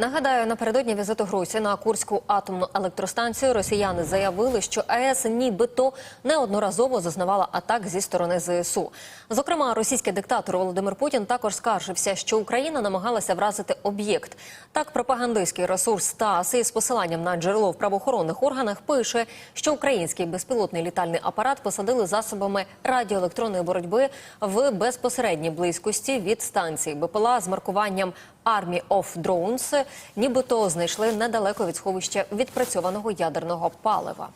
Нагадаю, напередодні візиту Грузії на Курську атомну електростанцію росіяни заявили, що АЕС нібито неодноразово зазнавала атак зі сторони ЗСУ. Зокрема, російський диктатор Володимир Путін також скаржився, що Україна намагалася вразити об'єкт. Так, пропагандистський ресурс ТАСС із посиланням на джерело в правоохоронних органах пише, що український безпілотний літальний апарат посадили засобами радіоелектронної боротьби в безпосередній близькості від станції БПЛА з маркуванням Army of Drones, нібито знайшли недалеко від сховища відпрацьованого ядерного палива.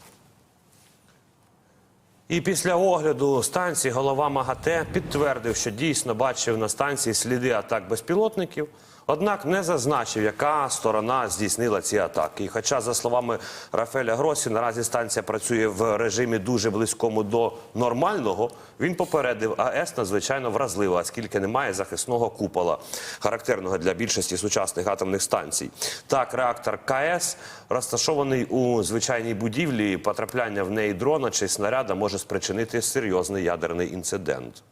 І після огляду станції голова МАГАТЕ підтвердив, що дійсно бачив на станції сліди атак безпілотників. Однак не зазначив, яка сторона здійснила ці атаки. І хоча, за словами Рафеля Гросі, наразі станція працює в режимі дуже близькому до нормального, він попередив АЕС надзвичайно вразлива, оскільки немає захисного купола, характерного для більшості сучасних атомних станцій. Так, реактор КС розташований у звичайній будівлі. Потрапляння в неї дрона чи снаряда може спричинити серйозний ядерний інцидент.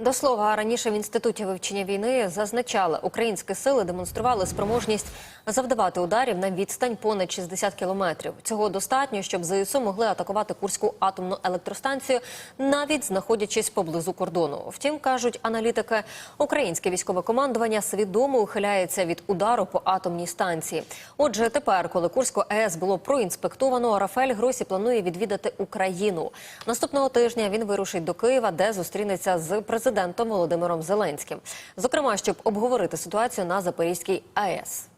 До слова, раніше в інституті вивчення війни зазначали, українські сили демонстрували спроможність завдавати ударів на відстань понад 60 кілометрів. Цього достатньо, щоб ЗСУ могли атакувати Курську атомну електростанцію, навіть знаходячись поблизу кордону. Втім, кажуть аналітики, українське військове командування свідомо ухиляється від удару по атомній станції. Отже, тепер, коли Курську АЕС було проінспектовано, Рафаель Гросі планує відвідати Україну. Наступного тижня він вирушить до Києва, де зустрінеться з президентом Володимиром Зеленським. Зокрема, щоб обговорити ситуацію на Запорізькій АЕС.